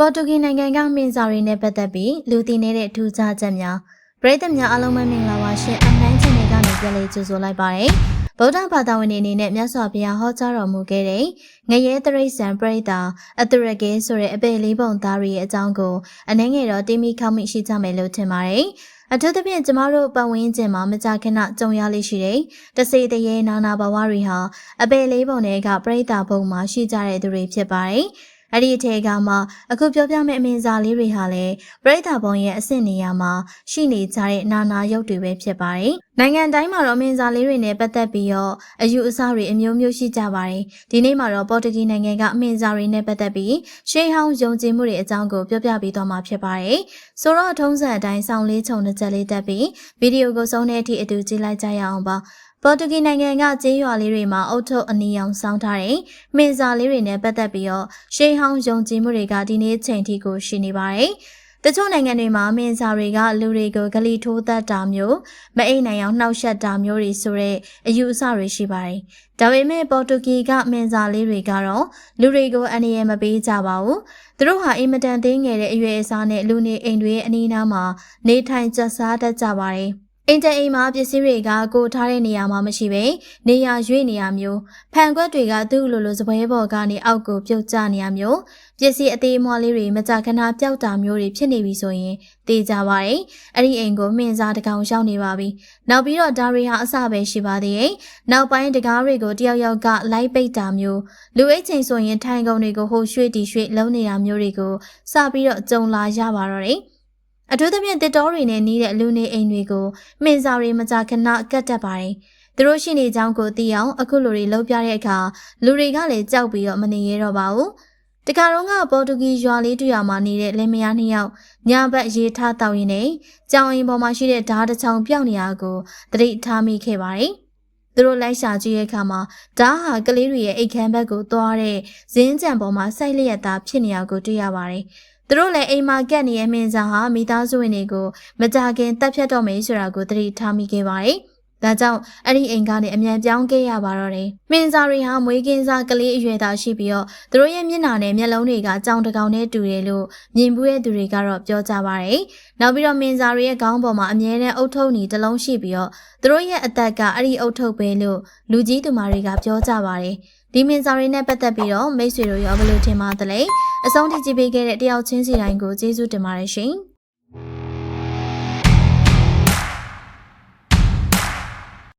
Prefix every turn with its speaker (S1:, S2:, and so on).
S1: ပေါ်တူဂီနိုင်ငံကမင်းစာရီနဲ့ပတ်သက်ပြီးလူသိနေတဲ့ထူးခြားချက်များပရိသတ်များအားလုံးပဲမင်္ဂလာပါရှင်အနိုင်ချန်နယ်ကနေပြန်လည်ကြိုဆိုလိုက်ပါတယ်ဗုဒ္ဓဘာသာဝင်တွေအနေနဲ့မြတ်စွာဘုရားဟောကြားတော်မူခဲ့တဲ့ငရဲတရိษံပရိသတ်အတရကဲဆိုတဲ့အပေလေးပုံသားတွေရဲ့အကြောင်းကိုအနှဲငယ်တော့တိမိခောက်မိရှိကြမယ်လို့ထင်ပါတယ်အထူးသဖြင့်ကျမတို့ပတ်ဝန်းကျင်မှာမကြာခဏကြုံရလေးရှိတဲ့တစေတရေနာနာဘဝတွေဟာအပေလေးပုံတွေကပရိသတ်ဘုံမှာရှိကြတဲ့သူတွေဖြစ်ပါတယ်။ အဲ့ဒီအထက်ကမှအခုပြောပြမယ့်အမင်းစားလေးတွေဟာလည်းပရိသတ်ဘုံရဲ့အဆင့်နေရာမှာရှိနေကြတဲ့နာနာရုပ်တွေပဲဖြစ်ပါတယ်။နိုင်ငံတိုင်းမှာတော့အမင်းစားလေးတွေနဲ့ပတ်သက်ပြီးတော့အယူအဆတွေအမျိုးမျိုးရှိကြပါတယ်။ဒီနေ့မှာတော့ပေါ်တူဂီနိုင်ငံကအမင်းစားတွေနဲ့ပတ်သက်ပြီးရှေးဟောင်းယုံကြည်မှုတွေအကြောင်းကိုပြောပြပေးသွားမှာဖြစ်ပါတယ်။ဆိုတော့ထုံးစံအတိုင်းစောင်းလေးခြုံတစ်ချက်လေးတက်ပြီးဗီဒီယိုကိုဆုံးတဲ့အထိအတူကြည့်လိုက်ကြရအောင်ပါ။ ပေါ်တူဂီနိုင်ငံကကျေးရွာလေးတွေမှာအုတ်ထုတ်အနီရောင်စောင်းထားတဲ့မင်းစာလေးတွေနဲ့ပတ်သက်ပြီးတော့ရှေးဟောင်းယုံကြည်မှုတွေကဒီနေ့ချိန်ထိကိုရှိနေပါတယ်။တချို့နိုင်ငံတွေမှာမင်းစာတွေကလူတွေကိုဂလီထိုးတတ်တာမျိုးမအိမ်နိုင်အောင်နှောက်ယှက်တာမျိုးတွေဆိုတဲ့အယူအဆတွေရှိပါတယ်။ဒါပေမဲ့ပေါ်တူဂီကမင်းစာလေးတွေကတော့လူတွေကိုအန္တရာယ်မပေးကြပါဘူး။သူတို့ဟာအင်မတန်သေးငယ်တဲ့အရွယ်အစားနဲ့လူနေအိမ်တွေရဲ့အနီးနားမှာနေထိုင်ကြစားတတ်ကြပါတယ်။ အင်တအိမ်မှာပစ္စည်းတွေကကိုထားတဲ့နေရာမှာမရှိဘဲနေရာရွေ့နေရမျိုးဖန်ခွက်တွေကသူ့လိုလိုစပွဲပေါ်ကနေအောက်ကိုပြုတ်ကျနေရမျိုးပစ္စည်းအသေးအမွှားလေးတွေမကြခဏပျောက်တာမျိုးတွေဖြစ်နေပြီဆိုရင်တေးကြပါတယ်အဲ့ဒီအိမ်ကိုမှင်စားတကောင်ရောက်နေပါပြီနောက်ပြီးတော့ဒါရီဟာအစပဲရှိပါသေးရဲ့နောက်ပိုင်းတကားတွေကိုတယောက်ယောက်ကလိုက်ပိတ်တာမျိုးလူအိတ်ချိန်ဆိုရင်ထိုင်ကုန်တွေကိုဟိုရွှေ့တီရွှေ့လုံးနေတာမျိုးတွေကိုစပြီးတော့ကြုံလာရပါတော့တယ် အထူးသဖြင့်တစ်တော်တွေနဲ့နီးတဲ့လူနေအိမ်တွေကိုမှင်စာတွေမကြာခဏကတ်တက်ပါတယ်။သူတို့ရှိနေကြောင်းကိုသိအောင်အခုလိုတွေလှုပ်ပြတဲ့အခါလူတွေကလည်းကြောက်ပြီးတော့မနေရတော့ပါဘူး။တခါတော့ကပေါ်တူဂီရွာလေးတူရွာမှာနေတဲ့လင်မယားနှစ်ယောက်ညဘက်ရေထားတောက်ရင်းနဲ့ကြောင်အိမ်ပေါ်မှာရှိတဲ့ဓာတ်တစ်ချောင်းပြောက်နေရကိုတတိထားမိခဲ့ပါတယ်။ သူတို့လိုက်ရှာကြည့်တဲ့အခါမှာဓာတ်ဟာကလေးတွေရဲ့အိတ်ခမ်းဘက်ကိုသွားတဲ့ဇင်းကြံပေါ်မှာစိုက်လျက်သားဖြစ်နေရကိုတွေ့ရပါတယ်။သူတို့လည်းအိမ်မှာကက်နေတဲ့မင်းစားဟာမိသားစုဝင်တွေကိုမကြခင်တပ်ဖြတ်တော့မယ်ဆိုတာကိုသတိထားမိခဲ့ပါတယ်။ ဒါကြောင့်အဲ့ဒီအိမ်ကနေအမြန်ပြောင်းခဲ့ရပါတော့တယ်။မင်းစားတွေဟာမွေးကင်းစားကလေးအရွယ်သားရှိပြီးတော့သူတို့ရဲ့မျက်နှာနဲ့မျက်လုံးတွေကကြောင်တကောင်နဲ့တူတယ်လို့မြင်ပူးတဲ့သူတွေကတော့ပြောကြပါတယ်။နောက်ပြီးတော့မင်းစားတွေရဲ့ခေါင်းပေါ်မှာအမြဲတမ်းအုတ်ထုပ်နေတစ်လုံးရှိပြီးတော့သူတို့ရဲ့အသက်ကအဲ့ဒီအုတ်ထုပ်ပဲလို့လူကြီးသူမတွေကပြောကြပါတယ်။ဒီမင်းစာရီနဲ့ပတ်သက်ပြီးတော့မိတ်ဆွေတို့ရောဘယ်လိုထင်ပါသလဲအဆုံးထိကြည့်ပေးခဲ့တဲ့တယောက်ချင်းစီတိုင်းကိုကျေးဇူးတင်ပါတယ်ရှင်